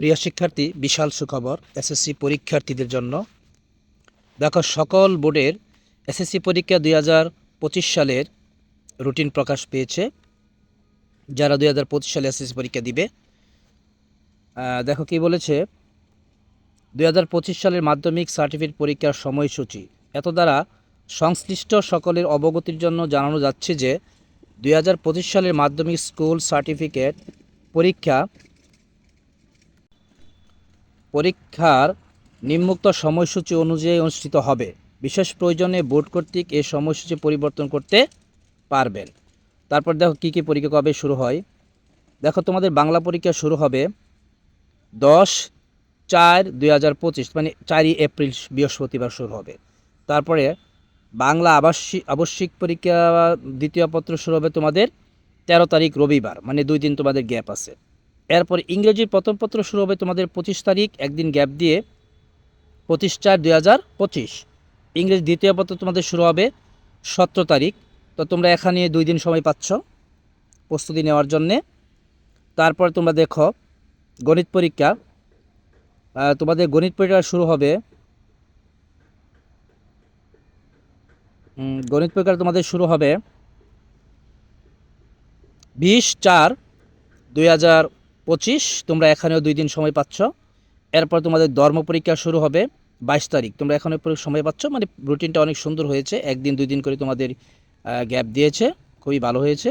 প্রিয় শিক্ষার্থী, বিশাল সুখবর এসএসসি পরীক্ষার্থীদের জন্য। দেখো, সকল বোর্ডের এসএসসি পরীক্ষা দুই হাজার পঁচিশ সালের রুটিন প্রকাশ পেয়েছে। যারা দুই হাজার পঁচিশ সালে এসএসসি পরীক্ষা দিবে দেখো কি বলেছে? দুই হাজার পঁচিশ সালের মাধ্যমিক সার্টিফিকেট পরীক্ষার সময়সূচি। এত দ্বারা সংশ্লিষ্ট সকলের অবগতির জন্য জানানো যাচ্ছে যে, দুই হাজার পঁচিশ সালের মাধ্যমিক স্কুল সার্টিফিকেট পরীক্ষা পরীক্ষার নিম্নোক্ত সময়সূচি অনুযায়ী অনুষ্ঠিত হবে। বিশেষ প্রয়োজনে বোর্ড কর্তৃক এই সময়সূচি পরিবর্তন করতে পারবেন। তারপর দেখো কী কী পরীক্ষা কবে শুরু হয়। দেখো তোমাদের বাংলা পরীক্ষা শুরু হবে দশ চার দুই হাজার পঁচিশ মানে চারই এপ্রিল বৃহস্পতিবার শুরু হবে। তারপরে বাংলা আবাসিক আবশ্যিক পরীক্ষা দ্বিতীয় পত্র শুরু হবে তোমাদের তেরো তারিখ রবিবার মানে দুই দিন তোমাদের গ্যাপ আছে। এরপর ইংরেজির প্রথম পত্র শুরু হবে তোমাদের পঁচিশ তারিখ, একদিন গ্যাপ দিয়ে পঁচিশ চার দুই হাজার পঁচিশ। ইংরেজি দ্বিতীয় পত্র তোমাদের শুরু হবে সতেরো তারিখ। তো তোমরা এখানে দুই দিন সময় পাচ্ছ প্রস্তুতি নেওয়ার জন্যে। তারপর তোমরা দেখো গণিত পরীক্ষা। তোমাদের গণিত পরীক্ষা শুরু হবে। গণিত পরীক্ষা তোমাদের শুরু হবে বিশ চার দুই হাজার পঁচিশ, তোমরা এখানেও দুই দিন সময় পাচ্ছ। এরপর তোমাদের ধর্ম পরীক্ষা শুরু হবে বাইশ তারিখ। তোমরা এখানে সময় পাচ্ছ মানে রুটিনটা অনেক সুন্দর হয়েছে। একদিন, দুই দিন করে তোমাদের গ্যাপ দিয়েছে। খুবই ভালো হয়েছে।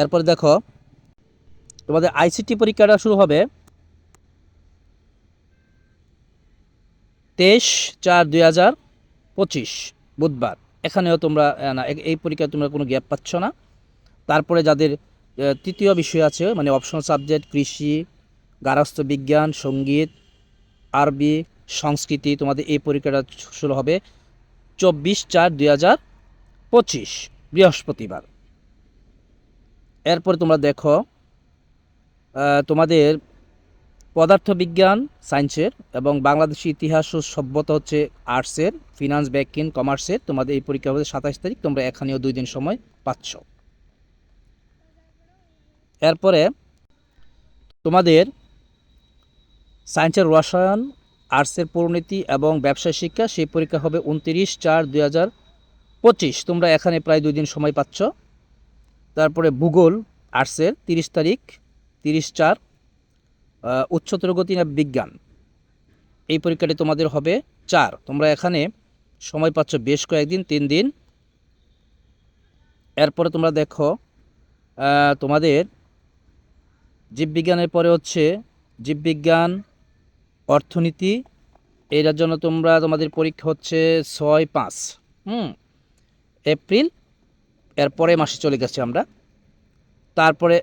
এরপর দেখো, তোমাদের আইসিটি পরীক্ষাটা শুরু হবে তেইশ চার দুই হাজার পঁচিশ, বুধবার। এখানেও তোমরা না, এই পরীক্ষায় তোমরা কোনো গ্যাপ পাচ্ছ না। তারপরে যাদের তৃতীয় বিষয় আছে মানে অপশনাল সাবজেক্ট কৃষি, গার্হস্থ্য বিজ্ঞান, সংগীত, আরবি, সংস্কৃতি, তোমাদের এই পরীক্ষাটা শুরু হবে চব্বিশ চার দুই হাজার পঁচিশ, বৃহস্পতিবার। এরপর তোমরা দেখো তোমাদের পদার্থবিজ্ঞান, সায়েন্সের এবং বাংলাদেশি ইতিহাস ও সভ্যতা হচ্ছে আর্টসের, ফিনান্স, ব্যাংকিং, কমার্সের, তোমাদের এই পরীক্ষা হবে সাতাশ তারিখ, তোমরা এখানেও দুই দিন সময় পাচ্ছ। এরপরে তোমাদের সায়েন্সের রসায়ন, আর্টসের পরিণতি এবং ব্যবসায় শিক্ষা, সেই পরীক্ষা হবে উনতিরিশ চার দুই হাজার পঁচিশ। তোমরা এখানে প্রায় দুই দিন সময় পাচ্ছ। তারপরে ভূগোল, আর্টসের তিরিশ তারিখ, তিরিশ চার উচ্চতর গতি না বিজ্ঞান। এই পরীক্ষাটি তোমাদের হবে চার। তোমরা এখানে সময় পাচ্ছ বেশ কয়েকদিন, তিন দিন। এরপরে তোমরা দেখো তোমাদের জীববিজ্ঞানের পরে হচ্ছে জীববিজ্ঞান, অর্থনীতি, এটার জন্য তোমরা, তোমাদের পরীক্ষা হচ্ছে ছয় পাঁচ, হুম? এপ্রিল, এরপরে মাসে চলে গেছি আমরা। তারপরে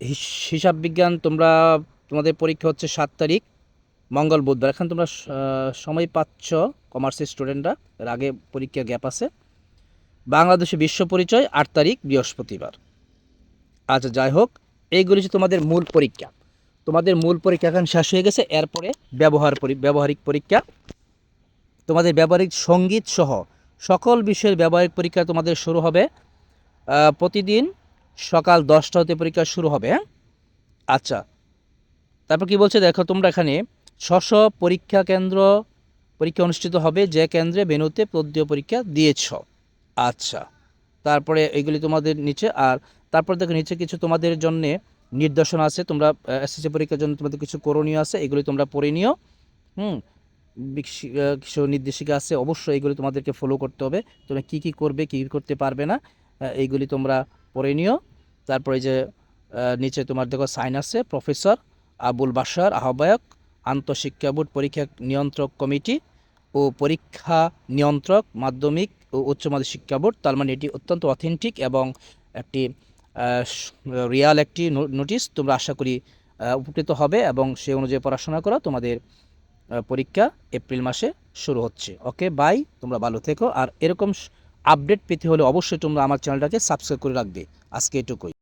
হিস- হিসাব বিজ্ঞান তোমরা, তোমাদের পরীক্ষা হচ্ছে সাত তারিখ, মঙ্গল বুধবার। এখন তোমরা সময় পাচ্ছ কমার্সের স্টুডেন্টরা, এর আগে পরীক্ষা গ্যাপ আছে। বাংলাদেশে বিশ্ব পরিচয়, আট তারিখ, বৃহস্পতিবার। আচ্ছা যাই হোক এইগুলি হচ্ছে তোমাদের মূল পরীক্ষা। তোমাদের মূল পরীক্ষা এখন শেষ হয়ে গেছে, এরপরে ব্যবহার ব্যবহারিক পরীক্ষা। তোমাদের ব্যবহারিক সংগীত সহ সকল বিষয়ের ব্যবহারিক পরীক্ষা তোমাদের শুরু হবে প্রতিদিন সকাল দশটা হতে পরীক্ষা শুরু হবে হ্যাঁ? আচ্ছা। তারপর কি বলছে? দেখো, তোমরা এখানে স্ব পরীক্ষা কেন্দ্র পরীক্ষা অনুষ্ঠিত হবে যে কেন্দ্রে বেনুতে পদ্মীয় পরীক্ষা দিয়েছ। আচ্ছা। তারপরে এইগুলি তোমাদের নিচে, আর তারপর দেখো নিচে কিছু তোমাদের জন্যে নির্দেশনা আছে, তোমরা এসএসসি পরীক্ষার জন্য তোমাদের কিছু করণীয় আছে, এগুলি তোমরা পড়ে নিও। হুম? কিছু নির্দেশিকা আছে, অবশ্যই এগুলি তোমাদেরকে ফলো করতে হবে। তোমরা কি কি করবে, কি করতে পারবে না এইগুলি তোমরা পড়ে নিও। তারপরে যে নিচে তোমার দেখো সাইন আছে, প্রফেসর আবুল বাসার আহ্বায়ক, আন্তঃশিক্ষা বোর্ড পরীক্ষা নিয়ন্ত্রক কমিটি ও পরীক্ষা নিয়ন্ত্রক মাধ্যমিক ও উচ্চ মাধ্যমিক শিক্ষা বোর্ড। তার মানে এটি অত্যন্ত অথেন্টিক এবং একটি রিয়াল একটি নোটিশ, তোমরা আশা করি উপকৃত হবে এবং সে অনুযায়ী পড়াশোনা করো। তোমাদের পরীক্ষা এপ্রিল মাসে শুরু হচ্ছে। ওকে, বাই, তোমরা ভালো থেকো। আর এরকম আপডেট পেতে হলে অবশ্যই তোমরা আমার চ্যানেলটাকে সাবস্ক্রাইব করে রাখবে। আজকে এটুকুই।